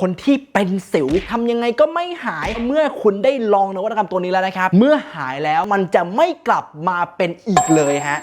คนที่เป็นสิวทำยังไงก็ไม่หายเมื่อคุณได้ลองนวัตกรรมตัวนี้แล้วนะครับ เมื่อหายแล้วมันจะไม่กลับมาเป็นอีกเลยฮะ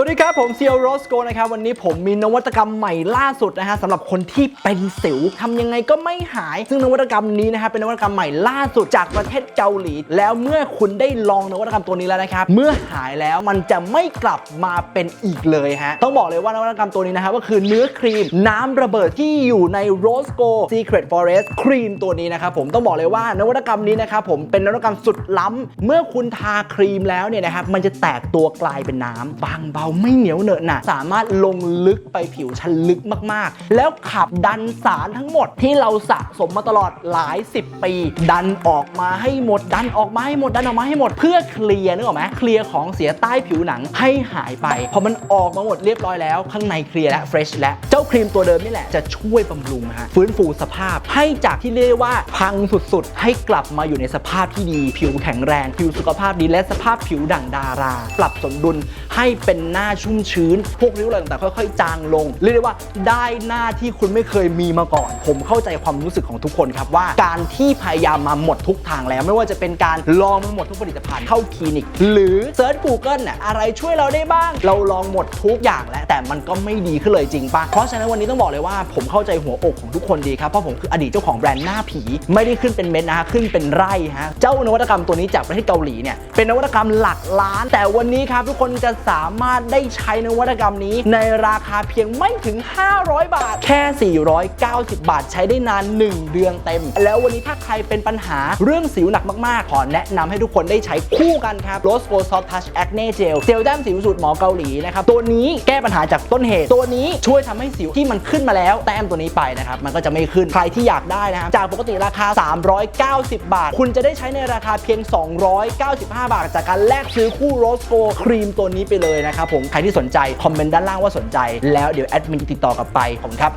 สวัสดีครับ ผมเซียวโรสโกนะครับ วันนี้ผมมีนวัตกรรมใหม่ล่าสุดนะฮะสำหรับคนที่เป็นสิวทำยังไงก็ไม่หาย ซึ่งนวัตกรรมนี้นะฮะเป็นนวัตกรรมใหม่ล่าสุดจากประเทศเกาหลี แล้วเมื่อคุณได้ลองนวัตกรรมตัวนี้แล้วนะครับ เมื่อหายแล้วมันจะไม่กลับมาเป็นอีกเลยฮะต้องบอกเลยว่านวัตกรรมตัวนี้นะฮะก็คือเนื้อครีมน้ำระเบิดที่อยู่ใน Rose Go Secret Forest ครีมตัวนี้นะครับผมต้องบอกเลยว่านวัตกรรมนี้นะครับผมเป็นนวัตกรรมสุดล้ำเมื่อคุณทาครีมแล้วเนี่ยนะครับมันจะแตกตัวกลายเป็นน้ำบางเบาไม่เหนียวเหนอะหนะสามารถลงลึกไปผิวชั้นลึกมากๆ แล้วขับดันสารทั้งหมดที่เราสะสมมาตลอดหลาย 10 ปี ดันออกมาให้หมดดันออกมาให้หมดดันออกมาให้หมดเพื่อเคลียร์นึกออกไหมเคลียร์ของเสียใต้ผิวหนังให้หายไปพอมันออกมาหมดเรียบร้อยแล้วข้างในเคลียร์และเฟรชและเจ้าครีมตัวเดิมนี่แหละจะช่วยบำรุงฮะฟื้นฟูสภาพให้จากที่เรียกว่าพังสุดๆ ให้กลับมาอยู่ในสภาพที่ดี ผิวแข็งแรง ผิวสุขภาพดีและสภาพผิวดั่งดารา ปรับสมดุลให้เป็นหน้าชุ่มชื้น พวกริ้วรอยต่างๆค่อยๆ จางลง เรียกได้ว่าได้หน้าที่คุณไม่เคยมีมาก่อน ผมเข้าใจความรู้สึกของทุกคนครับว่า การที่พยายามมาหมดทุกทางแล้ว ไม่ว่าจะเป็นการลองมาหมดทุกผลิตภัณฑ์เข้าคลินิก หรือเซิร์ช Google น่ะอะไรช่วยเราได้บ้าง เราลองหมดทุกอย่างแล้วแต่มันก็ไม่ดีขึ้นเลยจริงปะเพราะฉะนั้นวันนี้ต้องบอกเลยว่าผมเข้าใจหัวอกของทุกคนดีครับเพราะผมคืออดีตเจ้าของแบรนด์หน้าผี ไม่ได้ขึ้นเป็นเม็ดนะฮะขึ้นเป็นไร่ฮะเจ้านวัตกรรมตัวนี้จากประเทศเกาหลีเนี่ยเป็นนวัตกรรมหลักล้าน แต่วันนี้ครับทุกคนจะสามารถได้ใช้นวัตกรรมนี้ ในราคาเพียงไม่ถึง 500 บาท แค่ 490 บาทใช้ได้นาน 1 เดือนเต็ม แล้ววันนี้ถ้าใครเป็นปัญหาเรื่องสิวหนักมากๆ ขอแนะนำให้ทุกคนได้ใช้คู่กันครับ Rose Gold Soft Touch Acne Gel เจลแต้มสิวสูตรหมอเกาหลีนะครับ ตัวนี้แก้ปัญหาจากต้นเหตุ ตัวนี้ช่วยทำให้สิวที่มันขึ้นมาแล้ว แต้มตัวนี้ไปนะครับ มันก็จะไม่ขึ้น ใครที่อยากได้นะครับ จากปกติราคา 390 บาท คุณจะได้ใช้ในราคาเพียง 295 บาท จากการแลกซื้อคู่ Rose Gold ครีมตัวนี้ไปเลยนะครับผมใครที่สนใจคอมเมนต์ด้านล่างว่าสนใจ แล้วเดี๋ยวแอดมินจะติดต่อกลับไปผมครับ